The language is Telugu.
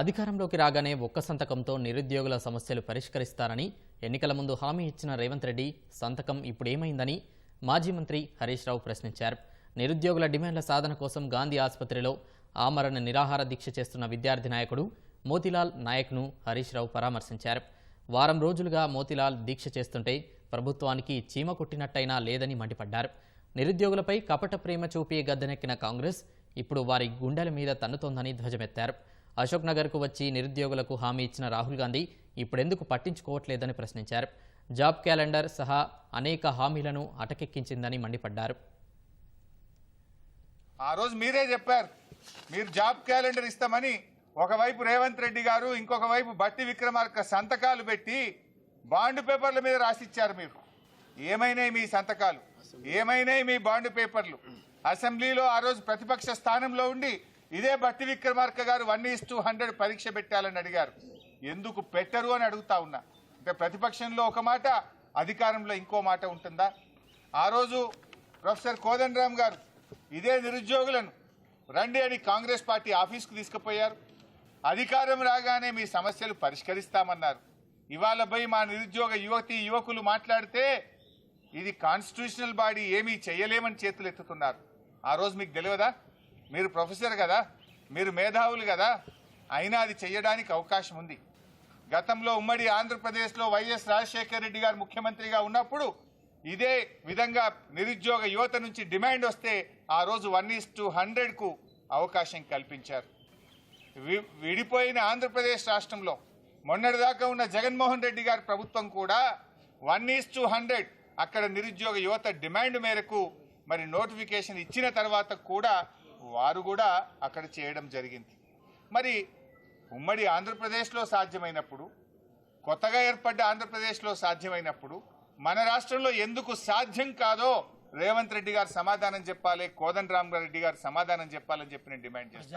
అధికారంలోకి రాగానే ఒక్క సంతకంతో నిరుద్యోగుల సమస్యలు పరిష్కరిస్తారని ఎన్నికల ముందు హామీ ఇచ్చిన రేవంత్ రెడ్డి సంతకం ఇప్పుడేమైందని మాజీ మంత్రి హరీష్ రావు ప్రశ్నించారు. నిరుద్యోగుల డిమాండ్ల సాధన కోసం గాంధీ ఆసుపత్రిలో ఆమరణ నిరాహార దీక్ష చేస్తున్న విద్యార్థి నాయకుడు మోతిలాల్ నాయక్ను హరీష్ రావు పరామర్శించారు. వారం రోజులుగా మోతిలాల్ దీక్ష చేస్తుంటే ప్రభుత్వానికి చీమ కొట్టినట్టయినా లేదని మండిపడ్డారు. నిరుద్యోగులపై కపట ప్రేమ చూపి గద్దెనెక్కిన కాంగ్రెస్ ఇప్పుడు వారి గుండెల మీద తన్నుతోందని ధ్వజమెత్తారు. అశోక్ నగర్కు వచ్చి నిరుద్యోగులకు హామీ ఇచ్చిన రాహుల్ గాంధీ ఇప్పుడెందుకు పట్టించుకోవట్లేదని ప్రశ్నించారు. జాబ్ క్యాలెండర్ సహా అనేక హామీలను అటకెక్కించిందని మండిపడ్డారు. ఆ రోజు మీరే చెప్పారు మీరు జాబ్ క్యాలెండర్ ఇస్తామని ఒకవైపు రేవంత్ రెడ్డి గారు ఇంకొక వైపు బట్టి విక్రమార్క సంతకాలు పెట్టి బాండ్ పేపర్ల మీద రాసిచ్చారు మీరు. ఏమైనాయి మీ సంతకాలు? ఏమైనాయి మీ బాండ్ పేపర్లు? అసెంబ్లీలో ఆ రోజు ప్రతిపక్ష స్థానంలో ఉండి ఇదే భట్టి విక్రమార్క గారు వన్ ఈస్ టూ హండ్రెడ్ పరీక్ష పెట్టాలని అడిగారు. ఎందుకు పెట్టరు అని అడుగుతా ఉన్నా. అంటే ప్రతిపక్షంలో ఒక మాట అధికారంలో ఇంకో మాట ఉంటుందా? ఆ రోజు ప్రొఫెసర్ కోదండరామ్ గారు ఇదే నిరుద్యోగులను రండి అని కాంగ్రెస్ పార్టీ ఆఫీస్కు తీసుకుపోయారు. అధికారం రాగానే మీ సమస్యలు పరిష్కరిస్తామన్నారు. ఇవాళ పోయి మా నిరుద్యోగ యువతి యువకులు మాట్లాడితే ఇది కాన్స్టిట్యూషనల్ బాడీ ఏమీ చేయలేమని చేతులు ఎత్తుతున్నారు ఆ రోజు మీకు తెలియదా? మీరు ప్రొఫెసర్ కదా మీరు మేధావులు కదా అయినా అది చేయడానికి అవకాశం ఉంది. గతంలో ఉమ్మడి ఆంధ్రప్రదేశ్లో వైఎస్ రాజశేఖర రెడ్డి గారు ముఖ్యమంత్రిగా ఉన్నప్పుడు ఇదే విధంగా నిరుద్యోగ యువత నుంచి డిమాండ్ వస్తే ఆ రోజు వన్ ఈస్ టు హండ్రెడ్కు అవకాశం కల్పించారు. వి- విడిపోయిన ఆంధ్రప్రదేశ్ రాష్ట్రంలో మొన్నటిదాకా ఉన్న జగన్మోహన్ రెడ్డి గారి ప్రభుత్వం కూడా వన్ ఈస్ టు హండ్రెడ్ అక్కడ నిరుద్యోగ యువత డిమాండ్ మేరకు మరి నోటిఫికేషన్ ఇచ్చిన తర్వాత కూడా వారు కూడా అక్కడ చేయడం జరిగింది. మరి ఉమ్మడి ఆంధ్రప్రదేశ్లో సాధ్యమైనప్పుడు కొత్తగా ఏర్పడ్డ ఆంధ్రప్రదేశ్లో సాధ్యమైనప్పుడు మన రాష్ట్రంలో ఎందుకు సాధ్యం కాదో రేవంత్ రెడ్డి గారు సమాధానం చెప్పాలి కోదండరామ్ రెడ్డి గారు సమాధానం చెప్పాలని చెప్పి నేను డిమాండ్ చేస్తాను.